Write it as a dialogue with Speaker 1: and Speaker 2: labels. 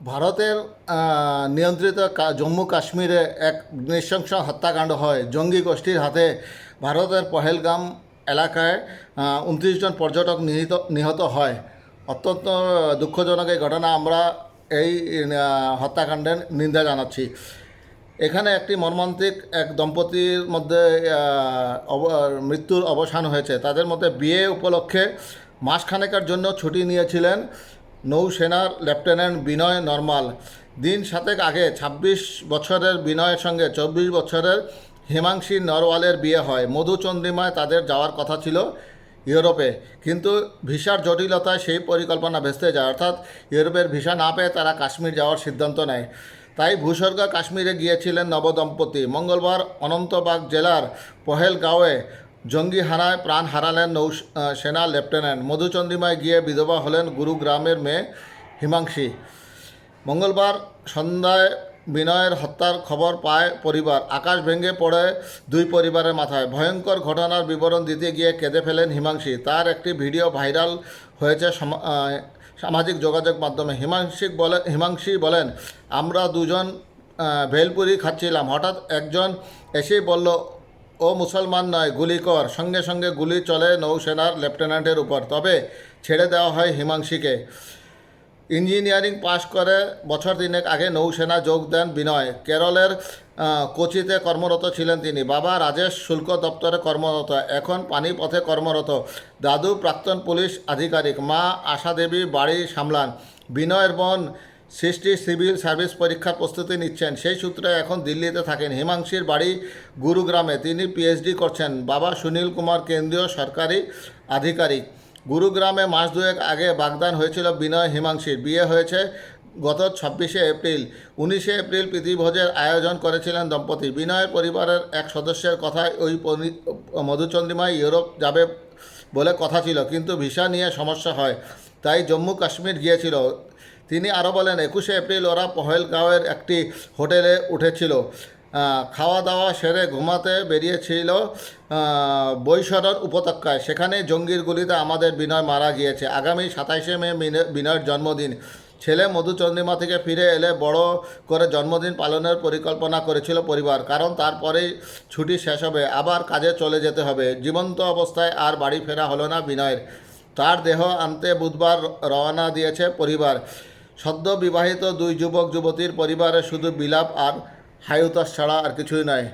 Speaker 1: ভারতের নিয়ন্ত্রিত জম্মু কাশ্মীরে এক নৃশংস হত্যাকাণ্ড হয়। জঙ্গি গোষ্ঠীর হাতে ভারতের পহেলগাম এলাকায় উনত্রিশ জন পর্যটক নিহিত, নিহত হয়। অত্যন্ত দুঃখজনক এই ঘটনা আমরা এই হত্যাকাণ্ডের নিন্দা জানাচ্ছি। এখানে একটি মর্মান্তিক এক দম্পতির মধ্যে মৃত্যুর অবসান হয়েছে। তাদের মধ্যে বিয়ে উপলক্ষে মাসখানেকের জন্য ছুটি নিয়েছিলেন নৌসেনার লেফটেন্যান্ট বিনয় নরমাল। দিন সাতেক আগে ২৬ বছরের বিনয়ের সঙ্গে চব্বিশ বছরের হিমাংশী নরওয়ালের বিয়ে হয়। মধুচন্দ্রিমায় তাদের যাওয়ার কথা ছিল ইউরোপে, কিন্তু ভিসার জটিলতায় সেই পরিকল্পনা ভেস্তে যায়। অর্থাৎ ইউরোপের ভিসা না পেয়ে তারা কাশ্মীর যাওয়ার সিদ্ধান্ত নেয়। তাই ভূস্বর্গ কাশ্মীরে গিয়েছিলেন নবদম্পতি। মঙ্গলবার অনন্তবাগ জেলার পহেলগাঁওয়ে জঙ্গি হানায়, প্রাণ হারালেন নৌ সেনা লেফটেন্যান্ট। মধুচন্দ্রিমায় গিয়ে বিধবা হলেন গুরুগ্রামের মেয়ে হিমাংশী। মঙ্গলবার সন্ধ্যায় বিনয়ের হত্যার খবর পায় পরিবার। আকাশ ভেঙে পড়ে দুই পরিবারের মাথায়। ভয়ঙ্কর ঘটনার বিবরণ দিতে গিয়ে কেঁদে ফেলেন হিমাংশী। তার একটি ভিডিও ভাইরাল হয়েছে সামাজিক যোগাযোগ মাধ্যমে। হিমাংশী বলে, হিমাংশী বলেন, আমরা দুজন ভেলপুরি খাচ্ছিলাম। হঠাৎ একজন এসেই বলল ও মুসলমান নয়, গুলি কর। সঙ্গে সঙ্গে গুলি চলে নৌসেনার লেফটেন্যান্টের উপর। তবে ছেড়ে দেওয়া হয় হিমাংশীকে। ইঞ্জিনিয়ারিং পাশ করে বছর তিনেক আগে নৌসেনা যোগ দেন বিনয়। কেরলের কোচিতে কর্মরত ছিলেন তিনি। বাবা রাজেশ শুল্ক দপ্তরে কর্মরত। এখন পানিপথে কর্মরত। দাদু প্রাক্তন পুলিশ আধিকারিক। মা আশা দেবী বাড়ি সামলান। বিনয়ের বোন সৃষ্টি সিভিল সার্ভিস পরীক্ষার প্রস্তুতি নিচ্ছেন। সেই সূত্রে এখন দিল্লিতে থাকেন। হিমাংশীর বাড়ি গুরুগ্রামে। তিনি পিএইচডি করছেন। বাবা সুনীল কুমার কেন্দ্রীয় সরকারি আধিকারিক। গুরুগ্রামে মাস দুয়েক আগে বাগদান হয়েছিল বিনয় হিমাংশীর। বিয়ে হয়েছে গত ছাব্বিশে এপ্রিল। উনিশে এপ্রিল প্রীতিভোজের আয়োজন করেছিলেন দম্পতি। বিনয়ের পরিবারের এক সদস্যের কথায় ওই মধুচন্দ্রিমায় ইউরোপ যাবে বলে কথা ছিল। কিন্তু ভিসা নিয়ে সমস্যা হয়। তাই জম্মু কাশ্মীর গিয়েছিল। তিনি আরও বলেন একুশে এপ্রিল ওরা পহেলগাঁওয়ের একটি হোটেলে উঠেছিল। খাওয়া দাওয়া সেরে ঘুমাতে বেরিয়েছিল আহ, বৈশরর উপত্যকায়। সেখানে জঙ্গির গুলিতে আমাদের বিনয় মারা গিয়েছে। আগামী সাতাইশে মে বিনয়ের জন্মদিন। ছেলে মধুচন্দ্রিমা থেকে ফিরে এলে বড় করে জন্মদিন পালনের পরিকল্পনা করেছিল পরিবার। কারণ তারপরেই ছুটি শেষ হবে। আবার কাজে চলে যেতে হবে। জীবন্ত অবস্থায় আর বাড়ি ফেরা হলো না বিনয়ের। তার দেহ আনতে বুধবার রওনা দিয়েছে পরিবার। সদ্য বিবাহিত দুই যুবক যুবতীর পরিবারে শুধু বিলাপ আর হায়ুতাস ছাড়া আর কিছুই নয়